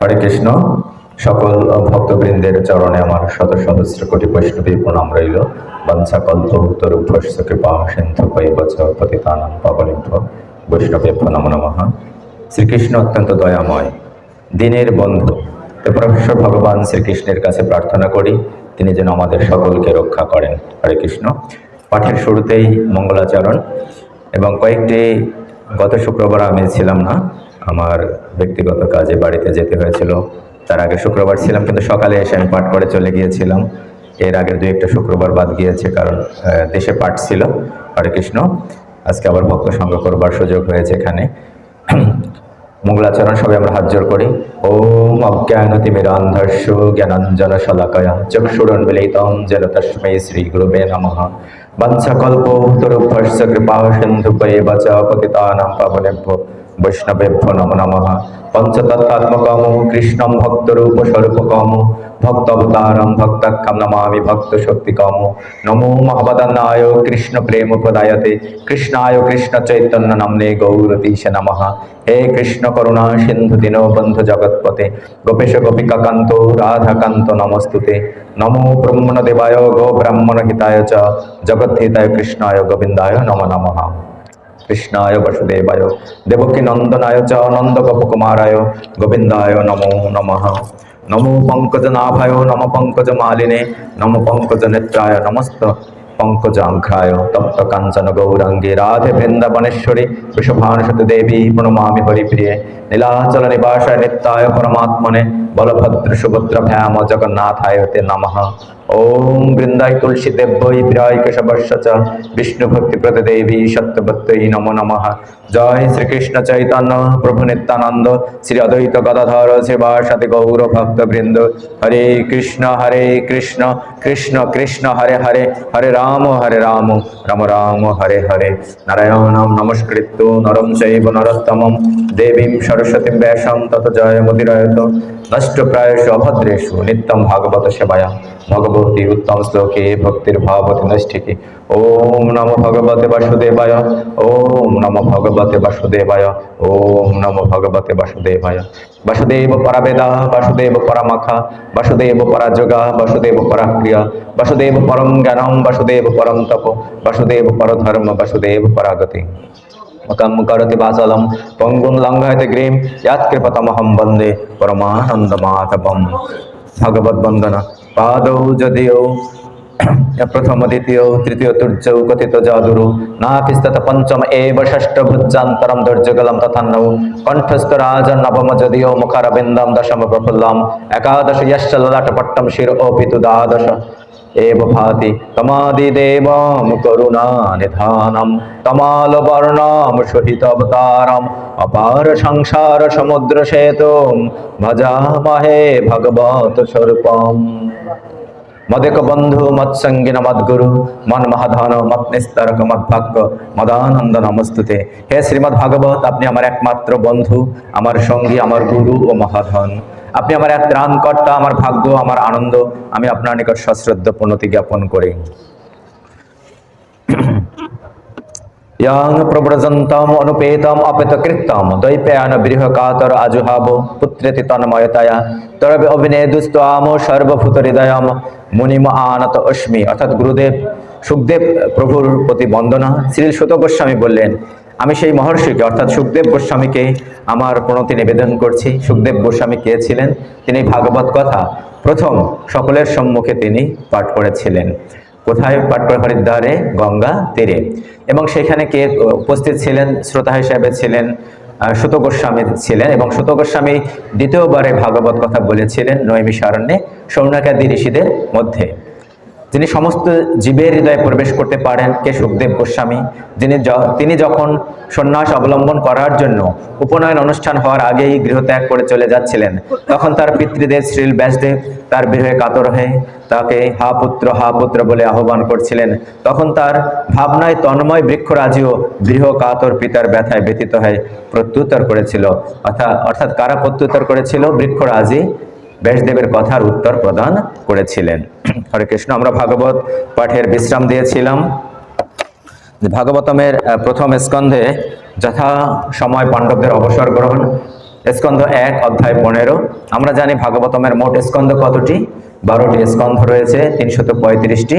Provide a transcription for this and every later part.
হরে কৃষ্ণ। সকল ভক্তবৃন্দের চরণে আমার শত সহস্র কোটি বৈষ্ণবী প্রণাম রইল। বংশা কল্প তরুভ্যস্য কৃপা সিন্ধু, কৈবচ, পতিতানাম পাবলিভ্য বৈষ্ণবেভ্য নম নমঃ। শ্রীকৃষ্ণ অত্যন্ত দয়াময়। দিনের বন্ধু তো ভগবান শ্রীকৃষ্ণের কাছে প্রার্থনা করি, তিনি যেন আমাদের সকলকে রক্ষা করেন। হরে কৃষ্ণ। পাঠের শুরুতেই মঙ্গলাচরণ, এবং কয়েকটি গত শুক্রবার আমি ছিলাম না আমার ব্যক্তিগত কাজে বাড়িতে যেতে হয়েছিল। তার আগে শুক্রবার ছিলাম, কিন্তু সকালে এসে আমি পাঠ করে চলে গিয়েছিলাম। এর আগের দুই একটা শুক্রবার বাদ গিয়েছে, কারণ দেশে পাঠ ছিল। হরে কৃষ্ণ। আজকে আবার ভক্ত সঙ্গ করবার সুযোগ হয়েছে এখানে। মঙ্গলাচরণ সবাই আমরা হাত করি। ওম অজ্ঞানতি অজ্ঞানতিমিরান্ধস্য জ্ঞানাঞ্জন শলাকয়া চক্ষুরন্মিলিতম যেন তস্মৈ শ্রী গুরুবে নমঃ। বংশকল্প তরুভ্যস্য কৃপা সিন্ধুপয়ে বচ পতিতানাং পাবনেভ্যো। বৈষ্ণবেভ্য নম নমঃ পঞ্চতত্ত্বাত্মকম কৃষ্ণম ভক্তরূপ স্বরূপকম ভক্ত নমামি শক্তিকম নমো মহাবদান্নায় কৃষ্ণ প্রেম প্রদায়তে কৃষ্ণায় কৃষ্ণ চৈতন্য নামনে গৌরতীশ নমঃ হে কৃষ্ণ করুণা সিন্ধু দীনবন্ধু জগৎপতে গোপেশ গোপিকা কান্ত রাধাকান্ত নমস্তুতে নমো ব্রহ্মণ দেবায় গো ব্রাহ্মণ হিতায় চ জগৎ হিতায় কৃষ্ণায় গোবিন্দায় নম নমঃ কৃষ্ণায় বসুদেবায় দেবকী নন্দনায় চ নন্দ গোপকুমারায় গোবিন্দায় নমো নমঃ। নমো পঙ্কজ নাভায় নম পঙ্কজ মালিনে নম পঙ্কজ নেত্রায় নমস্ত পঙ্কজাঘ্রায় তপ্ত কাঞ্চন গৌরাঙ্গে, রাধে বৃন্দাবনেশ্বরী বৃষভানুসত দেবী প্রণমামি হরিপ্রিয়ে, নীলাচল নিবাসায় নিত্যায় পরমাত্মনে, বলভদ্র সুভদ্র ভ্যাম জগন্নাথায় তে নমঃ। ওম বৃন্দায় তুলসী দেব্যই প্রায় কেশবর্ষ চ বিষ্ণু ভক্তি প্রদ দেবী সত্যবত্যই নমো নমঃ। জয় শ্রীকৃষ্ণ চৈতন্য প্রভু নিত্যানন্দ, শ্রী অদ্বৈত গদাধর শ্রীবাসাদি গৌর ভক্ত বৃন্দ হরে কৃষ্ণ হরে কৃষ্ণ কৃষ্ণ কৃষ্ণ, হরে হরে হরে রাম হরে রাম রাম রাম, হরে হরে। নারায়ণম নমস্কৃত্য নরম চৈব নরোত্তমম, দেবীম সরস্বতীম ব্যাসম তত জয় মুদিরয়ত। নষ্ট প্রায়শ অভদ্রেষু, নিত্যম ভাগবত সেবায়া ভগবতী উত্তম শ্লোকে ভক্তির ভাবতী নষ্টিকে ওম নমো ভগবতে বাসুদেবায় ওম নমো ভগবতে বাসুদেবায় ওম নমো ভগবতে বাসুদেবায় বাসুদেব পরাবেদা বাসুদেব পরামাখা বাসুদেব পরাযোগা বাসুদেব পরাক্রিয়া বাসুদেব পরম জ্ঞানম বাসুদেব পরম তপ বাসুদেব পরধর্ম বাসুদেব পরাগতি মকম করতি বাসলম পঙ্গুন লঙ্ঘয়তে গ্রীম ইয়াৎকৃপতমহম বন্দে পরমানন্দ মাধবম ভগবত বন্দনা পাদৌ যদিও প্রথম দ্বিতীয় তৃতীয় তুর্যৌ কথিত জাদুরু নাপিস্তত পঞ্চম এব ষষ্ঠ ভুজান্তরম দুর্যগলম তথান্নৌ কণ্ঠস্থ রাজ নবম যদিও মুখারবিন্দম দশম প্রফুল্লম একাদশ ইয়শ্চ ললাটপট্টম শির অপিতু দ্বাদশ অপার সংসার সমুদ্র সেতুম ভজামহে ভগবত স্বরূপম মদেক বন্ধু মন মহাধন মত নিস্তারক মত ভাগ্য মদানন্দ নমস্তুতে হে শ্রীমৎ ভাগবত আপনি আমার একমাত্র বন্ধু, আমার সঙ্গী, আমার গুরু ও মহাধন। আপনি আমার এক ত্রাণকর্তা, আমার ভাগ্য, আমার আনন্দ, আমি আপনার নিকট সশ্রদ্ধ প্রণতি জ্ঞাপন করি। ইয়াং প্রব্রজন্তম অনুপেতম অপেতকৃতম দৈপ্যায়ন বৃহকাতর আজুহাব পুত্রেতি তন্ময়তায়া তরবে অভিনেদুস্তাম সর্বভূত হৃদয়ম মুনিম আনত অস্মি। অর্থাৎ গুরুদেব, সুখদেব প্রভুর প্রতি বন্দনা। শ্রী সুত গোস্বামী বললেন আমি সেই মহর্ষিকে, অর্থাৎ সুখদেব গোস্বামীকে আমার প্রণতি নিবেদন করছি। সুখদেব গোস্বামী কে ছিলেন? তিনি ভাগবত কথা প্রথম সকলের সম্মুখে তিনি পাঠ করেছিলেন। কোথায় পাঠ করে? হরিদ্বারে, গঙ্গা তীরে। এবং সেখানে কে উপস্থিত ছিলেন? শ্রোতা হিসেবে ছিলেন সুত গোস্বামী ছিলেন এবং সুত গোস্বামী দ্বিতীয়বারে ভাগবত কথা বলেছিলেন নৈমিষারণ্যে, সৌনাকাদি ঋষিদের মধ্যে। যিনি সমস্ত জীবের হৃদয়ে প্রবেশ করতে পারেন কে সুখদেব গোস্বামী। যিনি তিনি যখন সন্ন্যাস অবলম্বন করার জন্য উপনয়ন অনুষ্ঠান হওয়ার আগেই গৃহত্যাগ করে চলে যাচ্ছিলেন, তখন তার পিতৃদেব শ্রীল ব্যাসদেব তার বিরহে কাতর হয়ে তাকে হা পুত্র হা পুত্র বলে আহ্বান করছিলেন। তখন তার ভাবনায় তন্ময় বৃক্ষরাজিও গৃহ কাতর পিতার ব্যথায় ব্যতীত হয়ে প্রত্যুত্তর করেছিল। অর্থাৎ অর্থাৎ কারা প্রত্যুত্তর করেছিল? বৃক্ষরাজি। ব্যাসদেবের কথার উত্তর প্রদান করেছিলেন। হরে কৃষ্ণ, আমরা ভাগবত পাঠের বিশ্রাম দিয়েছিলাম। ভাগবতমের প্রথম স্কন্ধে যথা সময় পাণ্ডবদের অবসর গ্রহণ, স্কন্ধ এক, অধ্যায় পনেরো। আমরা জানি ভাগবতমের মোট স্কন্ধ কতটি? বারোটি স্কন্ধ রয়েছে, তিনশত পঁয়ত্রিশটি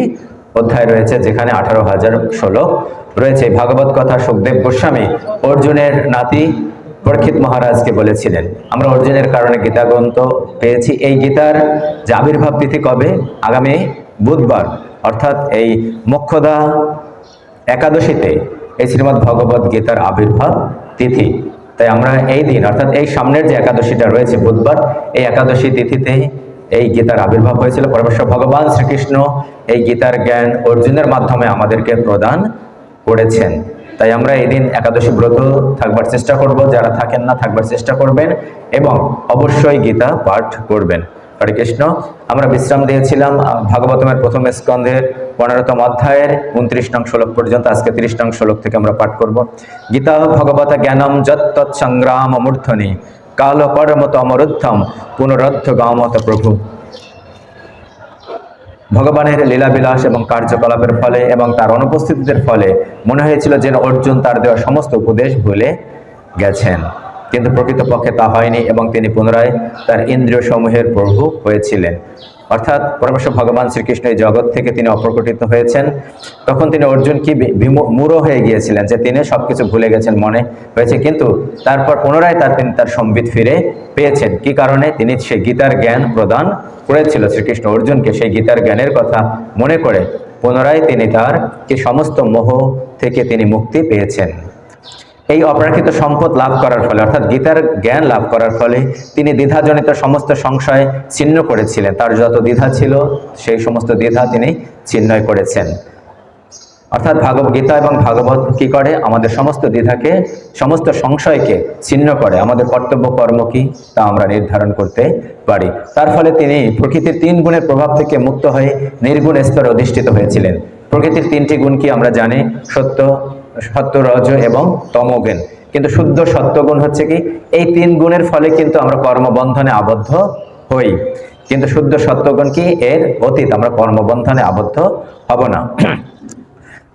অধ্যায় রয়েছে, যেখানে আঠারো হাজার শ্লোক রয়েছে। ভাগবত কথা সুখদেব গোস্বামী, অর্জুনের নাতি পরীক্ষিত মহারাজকে বলেছিলেন, আমরা অর্জুনের কারণে গীতা গ্রন্থ পেয়েছি। এই গীতার যে আবির্ভাব তিথি কবে? আগামী বুধবার, অর্থাৎ এই মোক্ষদা একাদশীতে এই শ্রীমৎ ভগবত গীতার আবির্ভাব তিথি। তাই আমরা এই দিন, অর্থাৎ এই সামনের যে একাদশীটা রয়েছে বুধবার, এই একাদশী তিথিতে এই গীতার আবির্ভাব হয়েছিল। পরমেশ্বর ভগবান শ্রীকৃষ্ণ এই গীতার জ্ঞান অর্জুনের মাধ্যমে আমাদেরকে প্রদান করেছেন। তাই আমরা এই দিন একাদশী ব্রত থাকবার চেষ্টা করব। যারা থাকেন না, থাকবার চেষ্টা করবেন এবং অবশ্যই গীতা পাঠ করবেন। হরে কৃষ্ণ আমরা বিশ্রাম দিয়েছিলাম ভাগবতমের প্রথম স্কন্ধের পনেরোতম অধ্যায়ের উনত্রিশ নং শ্লোক পর্যন্ত, আজকে তিরিশ নং শ্লোক থেকে আমরা পাঠ করব। গীতা ভগবত জ্ঞানম যত্ত সংগ্রাম মূর্ধনি কাল কর্মত অমরুদ্ধম পুনরদ্ধ গামত প্রভু। ভগবানের লীলাবিলাস এবং কার্যকলাপের ফলে এবং তার অনুপস্থিতির ফলে মনে হয়েছিল যেন অর্জুন তার দেওয়া সমস্ত উপদেশ ভুলে গেছেন। কিন্তু প্রকৃতপক্ষে তা হয়নি এবং তিনি পুনরায় তার ইন্দ্রিয় সমূহের প্রভু হয়েছিলেন। অর্থাৎ পরমেশ্বর ভগবান শ্রীকৃষ্ণ এই জগৎ থেকে তিনি অপ্রকটিত হয়েছেন। তখন তিনি অর্জুন কি মূঢ় হয়ে গিয়েছিলেন যে তিনি সবকিছু ভুলে গেছেন মনে হয়েছে। কিন্তু তারপর পুনরায় তার তিনি তার সম্বিত ফিরে পেয়েছেন। কি কারণে? তিনি সে গীতার জ্ঞান প্রদান করেছিল শ্রীকৃষ্ণ অর্জুনকে। সেই গীতার জ্ঞানের কথা মনে করে পুনরায় তিনি তার কি সমস্ত মোহ থেকে তিনি মুক্তি পেয়েছেন। এই অপ্রাকৃত সম্পদ লাভ করার ফলে, অর্থাৎ গীতার জ্ঞান লাভ করার ফলে তিনি দ্বিধাজনিত সমস্ত সংশয় ছিন্ন করেছিলেন। তার যত দ্বিধা ছিল, সেই সমস্ত দ্বিধা তিনি ছিন্নয় করেছেন। অর্থাৎ ভাগবত গীতা এবং ভাগবত কি করে? আমাদের সমস্ত দ্বিধাকে, সমস্ত সংশয়কে ছিন্ন করে। আমাদের কর্তব্য কর্ম কি? তা আমরা নির্ধারণ করতে পারি। তার ফলে তিনি প্রকৃতির তিন গুণের প্রভাব থেকে মুক্ত হয়ে নির্গুণ স্তরে অধিষ্ঠিত হয়েছিলেন। প্রকৃতির তিনটি গুণ কি আমরা জানি? সত্য সত্য রজ এবং তমগুণ। কিন্তু শুদ্ধ সত্যগুণ হচ্ছে কি? এই তিন গুণের ফলে কিন্তু আমরা কর্মবন্ধনে আবদ্ধ হই। কিন্তু শুদ্ধ সত্যগুণ কি? এর অতীত। আমরা কর্মবন্ধনে আবদ্ধ হব না।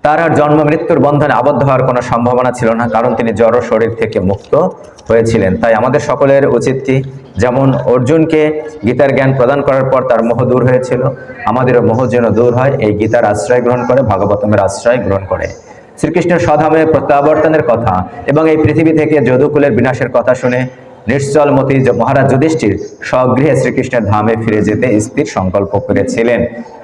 তার আর জন্ম মৃত্যুর বন্ধনে আবদ্ধ হওয়ার কোনো সম্ভাবনা ছিল না, কারণ তিনি জড় শরীর থেকে মুক্ত হয়েছিলেন। তাই আমাদের সকলের উচিত কি? যেমন অর্জুনকে গীতার জ্ঞান প্রদান করার পর তার মোহ দূর হয়েছিল, আমাদেরও মোহ যেন দূর হয়, এই গীতার আশ্রয় গ্রহণ করে, ভাগবতমের আশ্রয় গ্রহণ করে। শ্রীকৃষ্ণের স্বধামে প্রত্যাবর্তনের কথা এবং এই পৃথিবী থেকে যদুকুলের বিনাশের কথা শুনে নিশ্চল মতি মহারাজ যুধিষ্ঠির স্বগৃহে শ্রীকৃষ্ণের ধামে ফিরে যেতে স্থির সংকল্প করেছিলেন।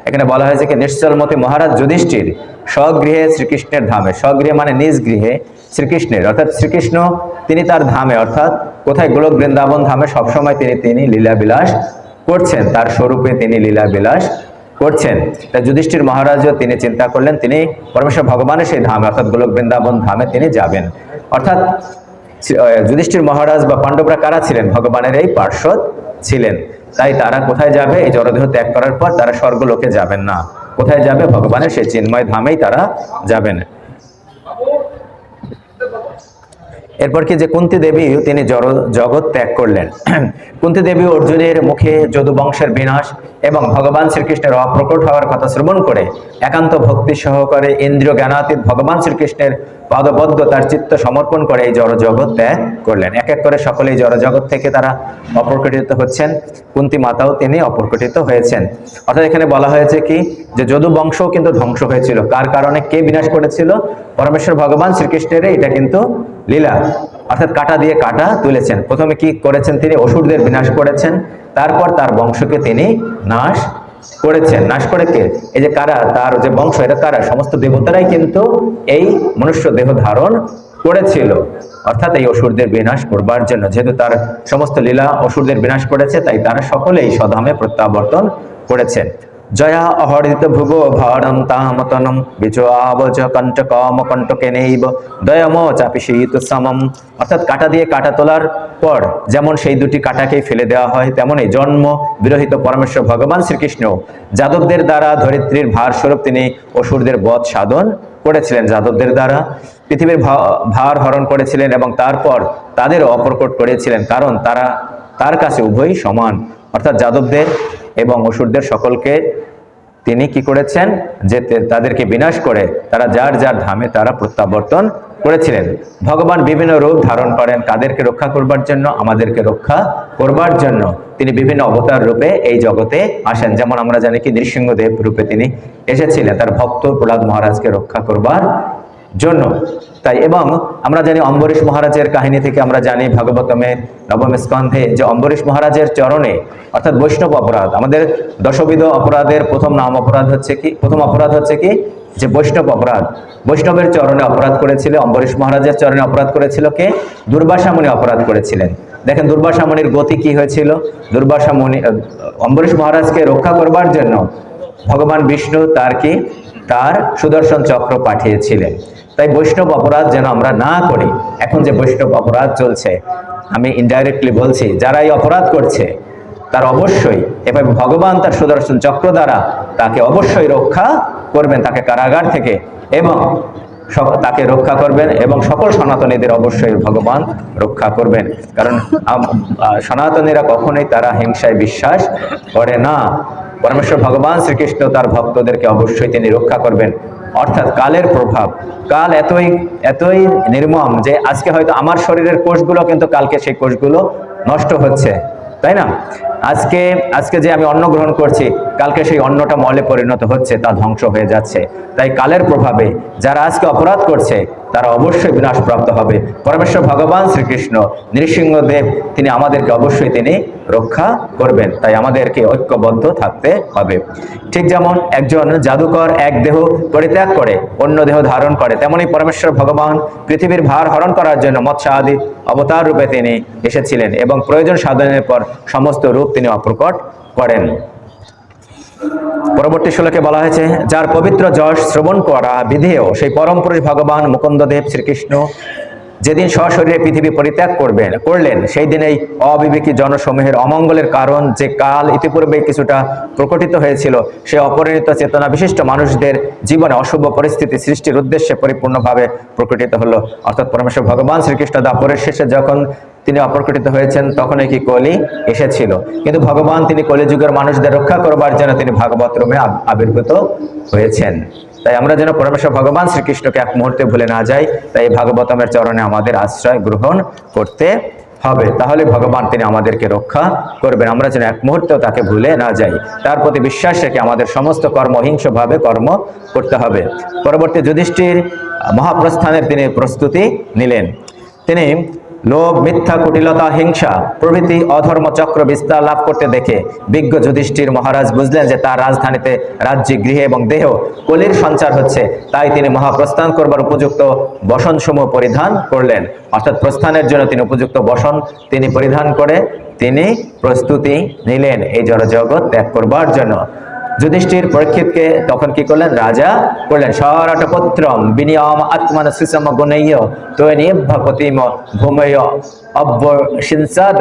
এখানে বলা হয়েছে কি নিশ্চলমতি মহারাজ যুধিষ্ঠির স্বগৃহে শ্রীকৃষ্ণের ধামে, স্বগৃহে মানে নিজ গৃহে শ্রীকৃষ্ণের, অর্থাৎ শ্রীকৃষ্ণ তিনি তার ধামে, অর্থাৎ কোথায় গোলক বৃন্দাবন ধামে সবসময় তিনি তিনি লীলাবিলাস করছেন। তার স্বরূপে তিনি লীলাবিলাস করছেন। তা যুধিষ্ঠির মহারাজও তিনি চিন্তা করলেন, তিনি পরমেশ্বর ভগবানের সেই ধাম, অর্থাৎ গোলক বৃন্দাবন ধামে তিনি যাবেন। অর্থাৎ যুধিষ্ঠির মহারাজ বা পাণ্ডবরা কারা ছিলেন? ভগবানের এই পার্শ্বদ ছিলেন। তাই তারা কোথায় যাবে? এই জড়দেহ ত্যাগ করার পর তারা স্বর্গলোকে যাবেন না। কোথায় যাবে? ভগবানের সেই চিন্ময় ধামেই তারা যাবেন। এরপর কি যে কুন্তি দেবী তিনি জগৎ ত্যাগ করলেন। কুন্তি দেবী অর্জুনের মুখে যদু বংশের বিনাশ এবং ভগবান শ্রীকৃষ্ণের অপ্রকট হওয়ার কথা শ্রবণ করে একান্ত ভক্তি সহকারে ইন্দ্রিয় জ্ঞানাতীত ভগবান শ্রীকৃষ্ণের পদবদ্ধ তার চিত্ত সমর্পণ করে এই জড় জগৎ ত্যাগ করলেন। এক এক করে সকলে এই জড় জগৎ থেকে তারা অপ্রকটিত হচ্ছেন। কুন্তি মাতাও তিনি অপ্রকটিত হয়েছেন। অর্থাৎ এখানে বলা হয়েছে কি, যে যদু বংশও কিন্তু ধ্বংস হয়েছিল। কার কারণে কে বিনাশ করেছিল? পরমেশ্বর ভগবান শ্রীকৃষ্ণের এটা কিন্তু লীলা। অর্থাৎ কাটা দিয়ে কাটা তুলেছেন। প্রথমে কি করেছেন তিনি? অসুরদের বিনাশ করেছেন। তারপর তার বংশকে তিনি নাশ করেছেন। নাশ করে কে? এই যে কারা? তার যে বংশ, এটা কারা? সমস্ত দেবতারাই কিন্তু এই মনুষ্য দেহ ধারণ করেছিল। অর্থাৎ এই অসুরদের বিনাশ করবার জন্য। যেহেতু তার সমস্ত লীলা অসুরদের বিনাশ করেছে, তাই তারা সকলেই স্বধামে প্রত্যাবর্তন করেছেন। জয়া অহরিত ভুগ ভারম তামতনম বিচো আবজ কণ্টকম কণ্টকেনৈব দয়ম চাপি শীত সমম অর্থাৎ কাটা দিয়ে কাটা তোলার পর যেমন সেই দুটি কাটাকেই ফেলে দেওয়া হয়, তেমনই জন্ম বিরহিত পরমেশ্বর ভগবান শ্রীকৃষ্ণ। যাদবদের দ্বারা ধরিত্রীর ভার স্বরূপ তিনি অসুরদের বধ সাধন করেছিলেন যাদবদের দ্বারা। পৃথিবীর ভার হরণ করেছিলেন এবং তারপর তাদেরও অপ্রকট করেছিলেন, কারণ তারা, তার কাছে উভয়ই সমান। অর্থাৎ যাদবদের এবং অসুরদের সকলকে তিনি কি করেছেন? যে তাদেরকে বিনাশ করে তারা যার যার ধামে তারা প্রত্যাবর্তন করেছিলেন। ভগবান বিভিন্ন রূপ ধারণ করেন কাদেরকে রক্ষা করবার জন্য, আমাদেরকে রক্ষা করবার জন্য। তিনি বিভিন্ন অবতার রূপে এই জগতে আসেন। যেমন আমরা জানি কি নৃসিংহদেব রূপে তিনি এসেছিলেন। তার ভক্ত প্রহ্লাদ মহারাজকে রক্ষা করবার জন্য। তাই এবং আমরা জানি অম্বরীশ মহারাজের কাহিনী থেকে আমরা জানি ভাগবতমের নবম স্কন্ধে যে অম্বরীশ মহারাজের চরণে, অর্থাৎ বৈষ্ণব অপরাধ, আমাদের দশবিধ অপরাধের প্রথম নাম অপরাধ হচ্ছে কি? প্রথম অপরাধ হচ্ছে কি? যে বৈষ্ণব অপরাধ। বৈষ্ণবের চরণে অপরাধ করেছিল, অম্বরীশ মহারাজের চরণে অপরাধ করেছিল কে? দুর্বাসা মুনি অপরাধ করেছিলেন। দেখেন দুর্বাসা মুনির গতি কি হয়েছিল? দুর্বাসা মুনি অম্বরীশ মহারাজকে রক্ষা করবার জন্য ভগবান বিষ্ণু তার কি? তার সুদর্শন চক্র পাঠিয়েছিলেন। তাই বৈষ্ণব অপরাধ যেন আমরা না করি, এখন যে বৈষ্ণব অপরাধ চলছে, আমি ইনডাইরেক্টলি বলছি, যারা এই অপরাধ করছে, তার অবশ্যই এভাবে ভগবান তার সুদর্শন চক্র দ্বারা তাকে অবশ্যই রক্ষা করবেন, তাকে কারাগার থেকে এবং তাকে রক্ষা করবেন এবং সকল সনাতনীদের অবশ্যই ভগবান রক্ষা করবেন। কারণ সনাতনীরা কখনোই তারা হিংসায় বিশ্বাস করে না। পরমেশ্বর ভগবান শ্রীকৃষ্ণ তার ভক্তদেরকে অবশ্যই তিনি রক্ষা করবেন। অর্থাৎ কালের প্রভাব। কাল এতই এতই নির্মম যে আজকে হয়তো আমার শরীরের কোষগুলো কিন্তু কালকে সেই কোষগুলো নষ্ট হচ্ছে। তাই না? আজকে আজকে যে আমি অন্ন গ্রহণ করছি, কালকে সেই অন্নটা মলে পরিণত হচ্ছে, তা ধ্বংস হয়ে যাচ্ছে। তাই কালের প্রভাবে যারা আজকে অপরাধ করছে তারা অবশ্যই বিনাশপ্রাপ্ত হবে। পরমেশ্বর ভগবান শ্রীকৃষ্ণ নৃসিংহদেব, তিনি আমাদেরকে অবশ্যই তিনি রক্ষা করবেন, তাই আমাদেরকে ঐক্যবদ্ধ থাকতে হবে। ঠিক যেমন একজন জাদুকর এক দেহ পরিত্যাগ করে, অন্য দেহ ধারণ করে, তেমনি পরমেশ্বর ভগবান পৃথিবীর ভার হরণ করার জন্য মৎস্য আদি অবতার রূপে তিনি এসেছিলেন এবং প্রয়োজন সাধনের পর সমস্ত রূপ তিনি অপ্রকট করেন। পরবর্তী শ্লোকে বলা হয়েছে, যার পবিত্র যশ শ্রবণ করা বিধেয়, সেই পরম পুরুষ ভগবান মুকুন্দদেব শ্রীকৃষ্ণ যেদিন সশরীরে পৃথিবী পরিত্যাগ করবেন, করলেন সেই দিন এই অবিবেকী জনসমূহের অমঙ্গলের কারণ যে কাল ইতিপূর্বে কিছুটা প্রকটিত হয়েছিল, সে অপরিণত চেতনা বিশিষ্ট মানুষদের জীবনে অশুভ পরিস্থিতি সৃষ্টির উদ্দেশ্যে পরিপূর্ণভাবে প্রকটিত হলো। অর্থাৎ পরমেশ্বর ভগবান শ্রীকৃষ্ণ দাপরের শেষে যখন তিনি অপ্রকটিত হয়েছেন, তখনই কি কলি এসেছিল। কিন্তু ভগবান তিনি কলিযুগের মানুষদের রক্ষা করবার জন্য তিনি ভাগবত রূপে আবির্ভূত হয়েছেন। তাই আমরা যেন পরমেশ্বর ভগবান শ্রীকৃষ্ণকে এক মুহূর্তে ভুলে না যাই। তাই এই ভাগবতমের চরণে আমাদের আশ্রয় গ্রহণ করতে হবে। তাহলে ভগবান তিনি আমাদেরকে রক্ষা করবেন। আমরা যেন এক মুহূর্তেও তাকে ভুলে না যাই। তার প্রতি বিশ্বাস রেখে আমাদের সমস্ত কর্ম হিংসভাবে কর্ম করতে হবে। পরবর্তী যুধিষ্ঠির মহাপ্রস্থানের তিনি প্রস্তুতি নিলেন। তিনি লোভ, মিথ্যা, কুটিলতা, হিংসা প্রভৃতি অধর্ম চক্র বিস্তার লাভ করতে দেখে বিজ্ঞ যুধিষ্ঠির মহারাজ বুঝলেন যে তার রাজধানীতে রাজ্যে গৃহে এবং দেহ কলির সঞ্চার হচ্ছে। তাই তিনি মহাপ্রস্থান করবার উপযুক্ত বসনসমূহ পরিধান করলেন। অর্থাৎ প্রস্থানের জন্য তিনি উপযুক্ত বসন তিনি পরিধান করে তিনি প্রস্তুতি নিলেন এই জড়জগৎ ত্যাগ করবার জন্য। যুধিষ্ঠির পরীক্ষিতকে তখন কি করলেন? রাজা করলেন সরাটপত্রম বিনিয়ম আত্মান সুষম গুণেয় ভপতিম ভূময় অব্যসিংসাদ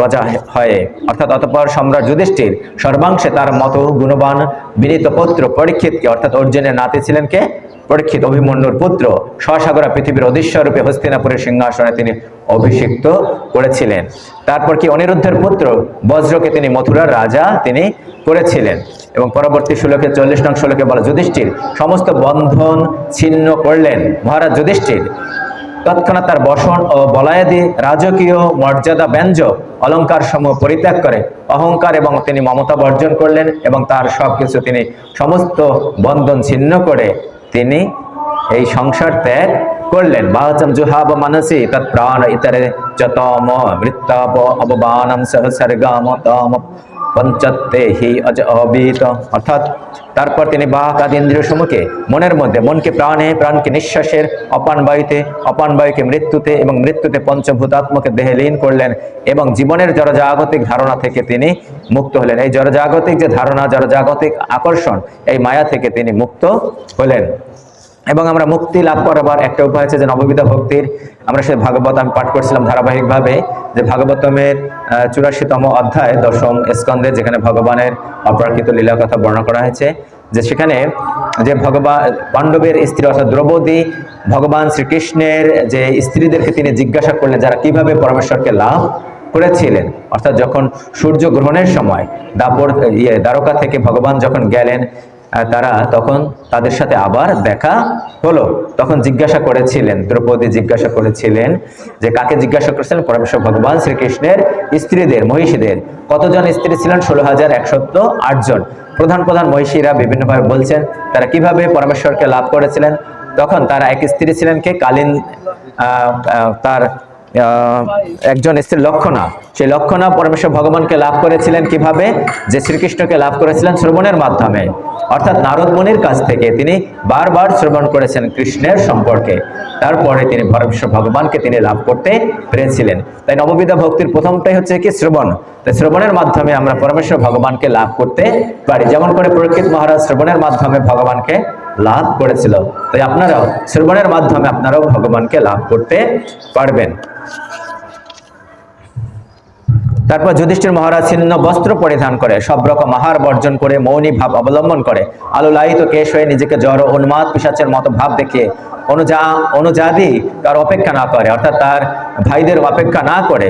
গজা হয়ে। অর্থাৎ অতপর সম্রাট যুধিষ্ঠির সর্বাংশে তার মত গুণবান বিনীত পুত্র পরীক্ষিতকে, অর্থাৎ অর্জুনের নাতি ছিলেন কে? পরীক্ষিত অভিমন্যুর পুত্র স্বসাগরা পৃথিবীর অধীশ্বর রূপে হস্তিনাপুরের সিংহাসনে তিনি অভিষিক্ত করেছিলেন। তারপর কি অনিরুদ্ধের পুত্র বজ্রকে তিনি মথুরার রাজা তিনি করেছিলেন। এবং পরবর্তী শ্লোকে চল্লিশ নং শ্লোকে বলা যুধিষ্ঠির সমস্ত বন্ধন ছিন্ন করলেন মহারাজ যুধিষ্ঠির। তৎক্ষণাৎ তার বসন ও বলায়াদি রাজকীয় মর্যাদা ব্যঞ্জ অলঙ্কার সমূহ পরিত্যাগ করে অহংকার এবং তিনি মমতা বর্জন করলেন এবং তার সবকিছু তিনি সমস্ত বন্ধন ছিন্ন করে তিনি এই সংসার ত্যাগ করলেন। বাহচম জুহাব মানসি তৎ প্রাণ ইতরে চতম মৃত্তাপ অববানম সহসর্গাম তম পঞ্চত্তে হি অজ অবিত। অর্থাৎ তারপর তিনি বাহক আদি ইন্দ্রিয় সমূহকে মনের মধ্যে, মনকে প্রাণে, প্রাণকে নিঃশ্বাসের অপান বায়ুতে, অপান বায়ুকে মৃত্যুতে এবং মৃত্যুতে পঞ্চভূতাত্মকে দেহে লীন করলেন এবং জীবনের জড়জাগতিক ধারণা থেকে তিনি মুক্ত হলেন। এই জড়জাগতিক যে ধারণা, জড়জাগতিক আকর্ষণ, এই মায়া থেকে তিনি মুক্ত হলেন। এবং আমরা মুক্তি লাভ করবার একটা উপায় আছে যে নববিধ ভক্তির, আমরা সে ভাগবত আমি পাঠ করছিলাম ধারাবাহিকভাবে, যে ভাগবতমের চুরাশিতম অধ্যায় দশম স্কন্ধে যেখানে ভগবানের অপ্রাকৃত লীলা কথা বর্ণনা করা হয়েছে, যে সেখানে যে ভগবান পাণ্ডবের স্ত্রী অর্থাৎ দ্রৌপদী, ভগবান শ্রীকৃষ্ণের যে স্ত্রীদেরকে তিনি জিজ্ঞাসা করলেন যারা কীভাবে পরমেশ্বরকে লাভ করেছিলেন, অর্থাৎ যখন সূর্য গ্রহণের সময়, দাপর ইয়ে দ্বারকা থেকে ভগবান যখন গেলেন তারা তখন তাদের সাথে আবার দেখা হলো। তখন জিজ্ঞাসা করেছিলেন, দ্রৌপদী জিজ্ঞাসা করেছিলেন যে, কাকে জিজ্ঞাসা করেছিলেন? পরমেশ্বর ভগবান শ্রীকৃষ্ণের স্ত্রীদের, মহিষীদের। কতজন স্ত্রী ছিলেন? ষোলো হাজার একশত আটজন প্রধান প্রধান মহিষীরা বিভিন্নভাবে বলছেন, তারা কীভাবে পরমেশ্বরকে লাভ করেছিলেন? তখন তারা এক স্ত্রী ছিলেন কে? কালীন তার একজন স্ত্রী লক্ষণা। সেই লক্ষণা পরমেশ্বর ভগবানকে লাভ করেছিলেন কীভাবে? যে শ্রীকৃষ্ণকে লাভ করেছিলেন শ্রবণের মাধ্যমে। অর্থাৎ নারদ মুনির কাছ থেকে তিনি বারবার শ্রবণ করেছেন কৃষ্ণের সম্পর্কে। তারপরে তিনি পরমেশ্বর ভগবানকে তিনি লাভ করতে পেরেছিলেন। তাই নববিধা ভক্তির প্রথমটাই হচ্ছে কি? শ্রবণ। তাই শ্রবণের মাধ্যমে আমরা পরমেশ্বর ভগবানকে লাভ করতে পারি। যেমন করে প্রকৃত মহারাজ শ্রবণের মাধ্যমে ভগবানকে লাভ করেছিল। তাই আপনারাও শ্রবণের মাধ্যমে আপনারাও ভগবানকে লাভ করতে পারবেন। তারপর যুধিষ্ঠির মহারাজ ছিন্ন বস্ত্র পরিধান করে, সব রকম আহার বর্জন করে, মৌনী ভাব অবলম্বন করে আলো আলোলায়িত কেশ হয়ে নিজেকে জ্বর উন্মাদ পিসাচের মতো ভাব দেখিয়ে অনুজা, অনুজাদি তার অপেক্ষা না করে, অর্থাৎ তার ভাইদের অপেক্ষা না করে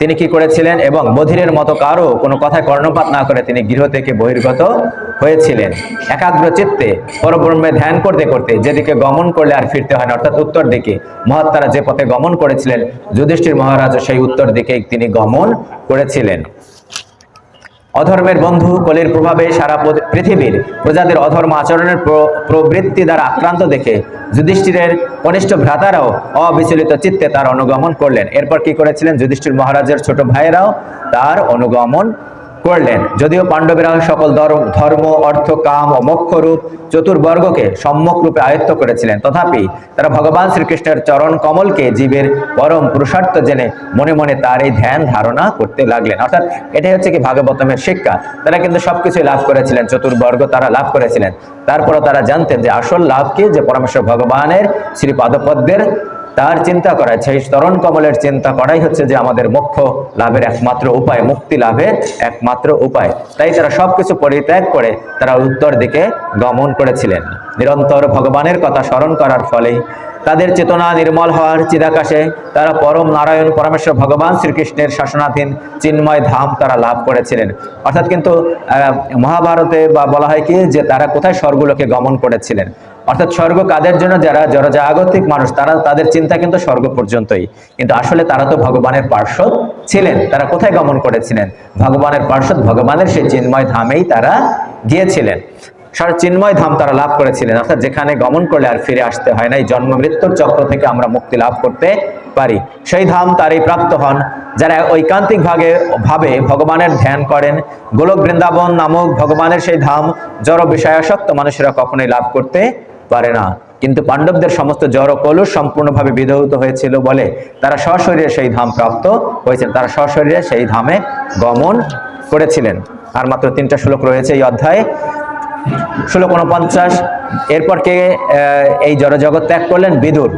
তিনি কি করেছিলেন এবং বধিরের মতো কারও কোনো কথায় কর্ণপাত না করে তিনি গৃহ থেকে বহির্গত হয়েছিলেন। একাগ্র চিত্তে পরব্রহ্মে ধ্যান করতে করতে যেদিকে গমন করলে আর ফিরতে হয় না, অর্থাৎ উত্তর দিকে। মহাত্মারা যে পথে গমন করেছিলেন, যুধিষ্ঠির মহারাজ সেই উত্তর দিকে তিনি গমন করেছিলেন। অধর্মের বন্ধু, কলির প্রভাবে সারা পৃথিবীর প্রজাদের অধর্ম আচরণের প্র- প্রবৃত্তি দ্বারা আক্রান্ত দেখে যুধিষ্ঠিরের কনিষ্ঠ ভ্রাতারাও অবিচলিত চিত্তে তার অনুগমন করলেন। এরপর কি করেছিলেন যুধিষ্ঠির মহারাজের ছোট ভাইয়েরাও? তার অনুগমন করলেন। যদিও পাণ্ডবেরা সকল ধর্ম- অর্থ, কাম ও মোক্ষ রূপ চতুর্বর্গকে সম্যক রূপে আয়ত্ত করেছিলেন। তথাপি তারা ভগবান শ্রীকৃষ্ণের চরণ কমলকে জীবের পরম পুরুষার্থ জেনে মনে মনে তার এই ধ্যান ধারণা করতে লাগলেন। অর্থাৎ এটাই হচ্ছে কি ভাগবতমের শিক্ষা। তারা কিন্তু সবকিছুই লাভ করেছিলেন, চতুর্বর্গ তারা লাভ করেছিলেন। তারপরও তারা জানতেন যে আসল লাভ কি? যে পরমেশ্বর ভগবানের শ্রী পাদপদ্মের তার চিন্তা করায়, সেই স্মরণ কমলের চিন্তা করাই হচ্ছে যে আমাদের মুখ্য লাভের একমাত্র উপায়, মুক্তি লাভের একমাত্র উপায়। তাই তারা সবকিছু পরিত্যাগ করে তারা উত্তর দিকে গমন করেছিলেন। নিরন্তর ভগবানের কথা স্মরণ করার ফলেই তাদের চেতনা নির্মল হওয়ার চিদাকাশে তারা পরম নারায়ণ পরমেশ্বর ভগবান শ্রীকৃষ্ণের শাসনাধীন চিন্ময় ধাম তারা লাভ করেছিলেন। অর্থাৎ কিন্তু মহাভারতে বা বলা হয় কি যে তারা কোথায় স্বর্গলোকে গমন করেছিলেন? অর্থাৎ স্বর্গ কাদের জন্য? যারা জড়জাগতিক মানুষ, তারা, তাদের চিন্তা কিন্তু স্বর্গ পর্যন্তই। কিন্তু আসলে তারা তো ভগবানের পার্শ্বদ ছিলেন। তারা কোথায় গমন করেছিলেন? ভগবানের পার্শ্বদ, ভগবানের সেই চিন্ময় ধামেই তারা গিয়েছিলেন। সারা চিন্ময় ধাম তারা লাভ করেছিলেন। অর্থাৎ যেখানে গমন করলে আর ফিরে আসতে হয় না, এই জন্ম মৃত্যুর চক্র থেকে আমরা মুক্তি লাভ করতে পারি। সেই ধাম তারই প্রাপ্ত হন, যারা ঐকান্তিক ভাগে ভাবে ভগবানের ধ্যান করেন। গোলক বৃন্দাবন নামক ভগবানের সেই ধাম জড় বিষয়াসক্ত মানুষেরা কখনোই লাভ করতে পারে না। কিন্তু পাণ্ডবদের সমস্ত জড় কলুষ সম্পূর্ণভাবে বিধৌত হয়েছিল বলে তারা সশরীরে সেই ধাম প্রাপ্ত হয়েছেন। তারা সশরীরে সেই ধামে গমন করেছিলেন। আর মাত্র তিনটা শ্লোক রয়েছে এই অধ্যায়ে। ষোলো, উনপঞ্চাশ। এরপর কে এই জড়জগৎ ত্যাগ করলেন? বিদুর।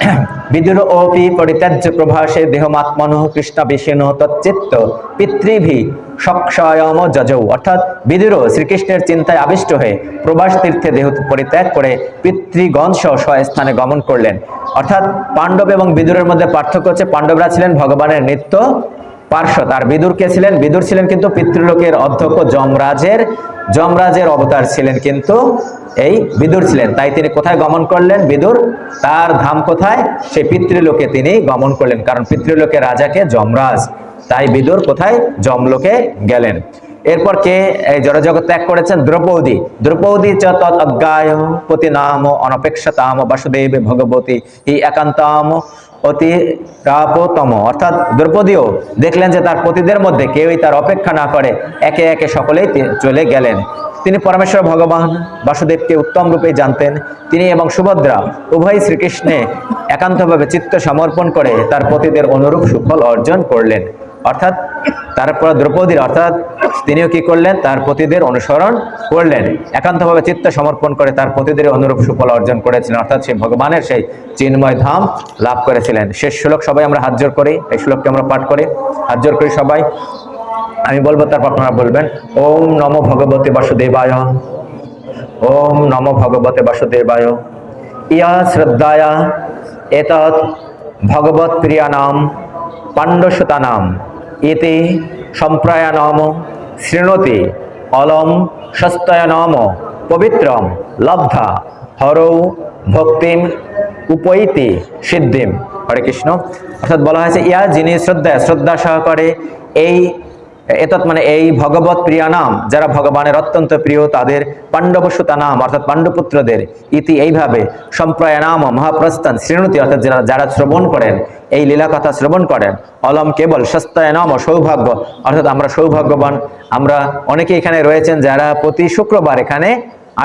বিদুর ওপি পরিত্যাজ্য প্রভাসে দেহমাত্মন কৃষ্ণ বিষ্ণু তচ্চিত্ত পিতৃভি সক্ষয়ম যজৌ। অর্থাৎ বিদুরও শ্রীকৃষ্ণের চিন্তায় আবিষ্ট হয়ে প্রবাস তীর্থে দেহ পরিত্যাগ করে পিতৃগণ সহ স্থানে গমন করলেন। অর্থাৎ পাণ্ডব এবং বিদুরের মধ্যে পার্থক্য হচ্ছে, পাণ্ডবরা ছিলেন ভগবানের নিত্য পার্শ্বদ। আর বিদুর কে ছিলেন? বিদুর ছিলেন কিন্তু পিতৃলোকের অধ্যক্ষ যমরাজের যমরাজের অবতার ছিলেন কিন্তু এই বিদুর ছিলেন। তাই তিনি কোথায় গমন করলেন? বিদুর তার ধাম কোথায়? সেই পিতৃলোকে তিনি গমন করলেন, কারণ পিতৃলোকের রাজাকে যমরাজ। তাই বিদুর কোথায়? যমলোকে গেলেন। এরপর কে এই জড়জগৎ ত্যাগ করেছেন? দ্রৌপদী। দ্রৌপদী চ তৎ পতি নাম অনপেক্ষতাম, বাসুদেব ভগবতী, হি একান্তাম। অতি প্রাপতম। অর্থাৎ দ্রৌপদীও দেখলেন যে তার পতিদের মধ্যে কেউই তার অপেক্ষা না করে একে একে সকলেই চলে গেলেন। তিনি পরমেশ্বর ভগবান বাসুদেবকে উত্তম রূপে জানতেন। তিনি এবং সুভদ্রা উভয় শ্রীকৃষ্ণে একান্তভাবে চিত্ত সমর্পণ করে তার পতিদের অনুরূপ সুফল অর্জন করলেন। অর্থাৎ তারপর দ্রৌপদীর, অর্থাৎ তিনিও কি করলেন? তার পতিদের অনুসরণ করলেন। একান্তভাবে চিত্ত সমর্পণ করে তার পতিদের অনুরূপ সুফল অর্জন করেছিলেন। অর্থাৎ সেই ভগবানের সেই চিন্ময় ধাম লাভ করেছিলেন। শেষ শ্লোক সবাই আমরা হাত জোর করি। এই শ্লোককে আমরা পাঠ করি। হাত জোর করি সবাই। আমি বলব, তারপর আপনারা বলবেন, ওম নম ভগবতে বাসুদেবায়। ওম নম ভগবতে বাসুদেবায়। ইয়া শ্রদ্ধায়া। এতৎ ভগবত প্রিয়া নাম প্রিয়ানাম পাণ্ডসুতানাম। এতে সম্প্রয়ানম, শৃণোতি অলম, সস্তয়নম, পবিত্রম, লব্ধা, হরৌ, ভক্তিম, উপৈতি, সিদ্ধিম। হরে কৃষ্ণ। অর্থাৎ বলা হয়েছে, ইয়া যিনি শ্রদ্ধা শ্রদ্ধা সহকারে এই, এতৎ মানে এই ভগবত প্রিয়া নাম যারা ভগবানের অত্যন্ত প্রিয়, তাদের পাণ্ডবসুতা নাম, অর্থাৎ পাণ্ডুপুত্রদের, ইতি এইভাবে সম্প্রয় নাম মহাপ্রস্থান শ্রেণুতি অর্থাৎ যারা যারা শ্রবণ করেন এই লীলা কথা শ্রবণ করেন। অলম কেবল সস্তায় নম সৌভাগ্য। অর্থাৎ আমরা সৌভাগ্যবান। আমরা অনেকে এখানে রয়েছেন যারা প্রতি শুক্রবার এখানে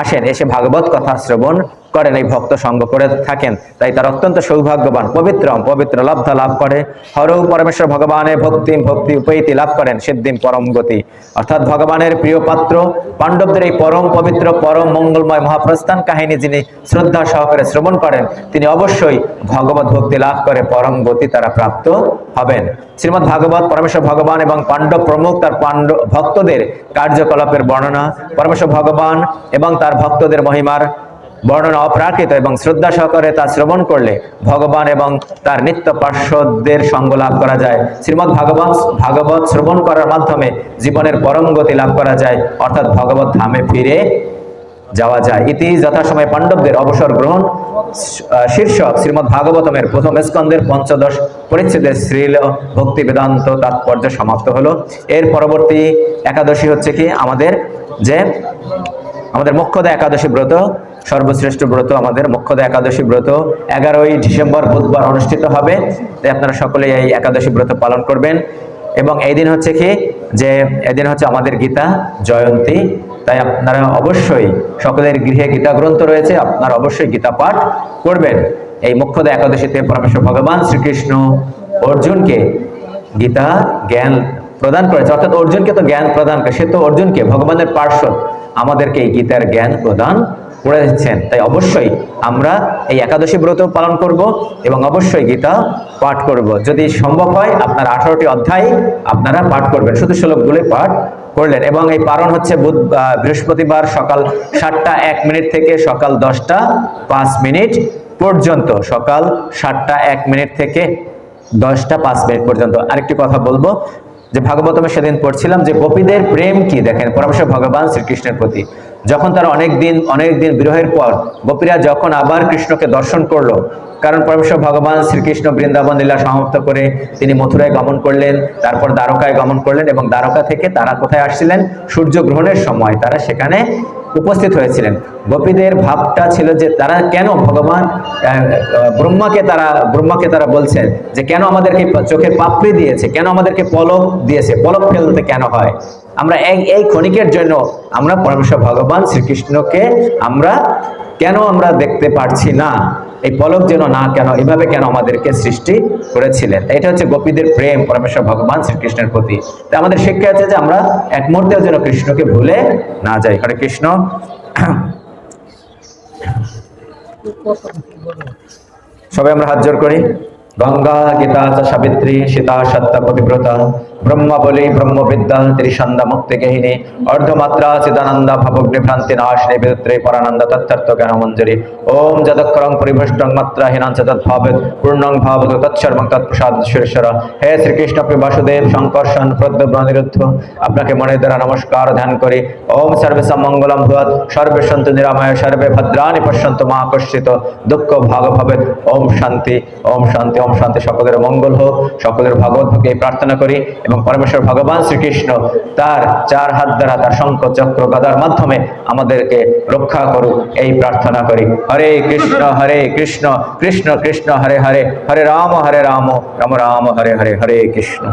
আসেন, এসে ভাগবত কথা শ্রবণ করেন, এই ভক্ত সঙ্গ করে থাকেন। তাই তার অত্যন্ত সৌভাগ্যবান পবিত্রম পবিত্র লব্ধ লাভ করে। হরৌ পরমেশ্বর ভগবানের ভক্তি ভক্তি উপৈতি লাভ করেন, সিদ্ধিম পরম গতি। অর্থাৎ ভগবানের প্রিয় পাত্র, পাণ্ডবদের এই পরম পবিত্র, পরম মঙ্গলময় মহাপ্রস্থান কাহিনী যিনি শ্রদ্ধা সহকারে শ্রবণ করেন, তিনি অবশ্যই ভগবত ভক্তি লাভ করে, পরম গতি তারা প্রাপ্ত হবেন। শ্রীমৎ ভাগবত, পরমেশ্বর ভগবান এবং পাণ্ডব প্রমুখ তার পাণ্ডব ভক্তদের কার্যকলাপের বর্ণনা। পরমেশ্বর ভগবান এবং তার ভক্তদের মহিমার বর্ণনা অপ্রাকৃত এবং শ্রদ্ধা সহকারে তা শ্রবণ করলে ভগবান এবং তার নিত্য পার্শ্বদের সঙ্গ লাভ করা যায়। শ্রীমৎ ভাগবত ভাগবত শ্রবণ করার মাধ্যমে জীবনের পরম গতি লাভ করা যায়। অর্থাৎ ভগবত ধামে ফিরে যাওয়া যায়। ইতি যথাসময়ে পাণ্ডবদের অবসর গ্রহণ। শীর্ষক শ্রীমৎ ভাগবতমের প্রথম স্কন্ধের পঞ্চদশ পরিচ্ছেদের শ্রীল ভক্তি বেদান্ত তাৎপর্য সমাপ্ত হলো। এর পরবর্তী একাদশী হচ্ছে কি? আমাদের যে, আমাদের মুখ্যদা একাদশী ব্রত। সর্বশ্রেষ্ঠ ব্রত আমাদের, মুখ্যদা একাদশী ব্রত এগারোই ডিসেম্বর বুধবার অনুষ্ঠিত হবে। তাই আপনারা সকলে এই একাদশী ব্রত পালন করবেন। এবং এই দিন হচ্ছে কি? যে এদিন হচ্ছে আমাদের গীতা জয়ন্তী। তাই আপনারা অবশ্যই সকলের গৃহে গীতা গ্রন্থ রয়েছে, আপনারা অবশ্যই গীতা পাঠ করবেন। এই মুখ্যদা একাদশীতে পরমেশ্বর ভগবান শ্রীকৃষ্ণ অর্জুনকে গীতা জ্ঞান প্রদান করেছে। অর্থাৎ অর্জুনকে তো জ্ঞান প্রদান করে, সে তো অর্জুনকে, ভগবানের পার্শ্বদ আমাদেরকে এই গীতার জ্ঞান প্রদান করেছেন তাই অবশ্যই আমরা এই একাদশী ব্রত পালন করব এবং অবশ্যই গীতা পাঠ করব। যদি সম্ভব হয়, আপনার আঠারোটি অধ্যায় আপনারা পাঠ করবেন। শুধু শ্লোকগুলি পাঠ করলেন এবং এই পারণ হচ্ছে বুধ বৃহস্পতিবার সকাল সাতটা এক মিনিট থেকে সকাল দশটা পাঁচ মিনিট পর্যন্ত। সকাল সাতটা এক মিনিট থেকে দশটা পাঁচ মিনিট পর্যন্ত। আরেকটি কথা বলব, যে ভাগবতমে সেদিন পড়ছিলাম যে গোপীদের প্রেম কি? দেখেন পরমেশ্বর ভগবান শ্রীকৃষ্ণের প্রতি। যখন তারা অনেক দিন অনেক দিন বিরহের পর, গোপীরা যখন আবার কৃষ্ণকে দর্শন করল, কারণ পরমেশ্বর ভগবান শ্রীকৃষ্ণ বৃন্দাবন লীলা সমাপ্ত করে তিনি মথুরায় গমন করলেন, তারপর দ্বারকায় গমন করলেন এবং দ্বারকা থেকে তারা কোথায় আসছিলেন? সূর্য গ্রহণের সময়, তারা সেখানে উপস্থিত হয়েছিলেন। গোপীদের ভাবটা ছিল যে তারা কেন ভগবান ব্রহ্মাকে তারা ব্রহ্মাকে তারা বলছেন যে কেন আমাদেরকে চোখের পাপড়ি দিয়েছে, কেন আমাদেরকে পলক দিয়েছে, পলক ফেলতে কেন হয়? আমরা এই এই ক্ষণিকের জন্য আমরা পরমেশ্বর ভগবান শ্রীকৃষ্ণকে আমরা কেন আমরা দেখতে পারছি না? এই পলক যেন না কেন, এভাবে কেন আমাদেরকে সৃষ্টি করেছিলেন? এটা হচ্ছে গোপীদের প্রেম, পরমেশ্বর ভগবান শ্রীকৃষ্ণের প্রতি। তাই আমাদের শিক্ষা আছে যে আমরা এক মুহূর্তেও যেন কৃষ্ণকে ভুলে না যাই। হরে কৃষ্ণ। সবাই আমরা হাত জোর করি। গঙ্গা গীতা চ সাবিত্রী সীতা সত্য পতিব্রতা ব্রহ্মা বলি ব্রহ্মবিদ্যা ত্রিসন্ধ্যা মুক্তি গেহিনী অর্ধমাত্রা চিদানন্দ ভাবগ্নি ভ্রান্তি নাশিনী বিদ্রে পরানন্দ তত্তত্ত্ব জ্ঞান মঞ্জরি ওম যদক্ষরং পরিভষ্টং মাত্রা হীনাঞ্চ তদ্ভাবেত পূর্ণং ভাবত তৎসর্বং তৎপ্রসাদ সুরেশ্বর হে শ্রীকৃষ্ণ প্রিয় বাসুদেব শঙ্কর্ষণ প্রদ্যব্র অনিরুদ্ধ আপনাকে মনে দ্বারা নমস্কার ধ্যান করি। ওম সর্বেশম মঙ্গলম ভুয়াত সর্বে সন্তু নিরাময়, সর্বে ভদ্রাণি পশ্যন্ত মা আকর্ষিত, দুঃখ ভাগ ভবেত ওম শান্তি ওম শান্তি ওম শান্তি সকলের মঙ্গল হোক, সকলের ভাগবত ভোগে প্রার্থনা করি এবং পরমেশ্বর ভগবান শ্রীকৃষ্ণ তার চার হাত দ্বারা তার শঙ্খ চক্র গাদার মাধ্যমে আমাদেরকে রক্ষা করুক, এই প্রার্থনা করি। হরে কৃষ্ণ হরে কৃষ্ণ কৃষ্ণ কৃষ্ণ, হরে হরে হরে রাম হরে রাম রাম রাম, হরে হরে হরে কৃষ্ণ।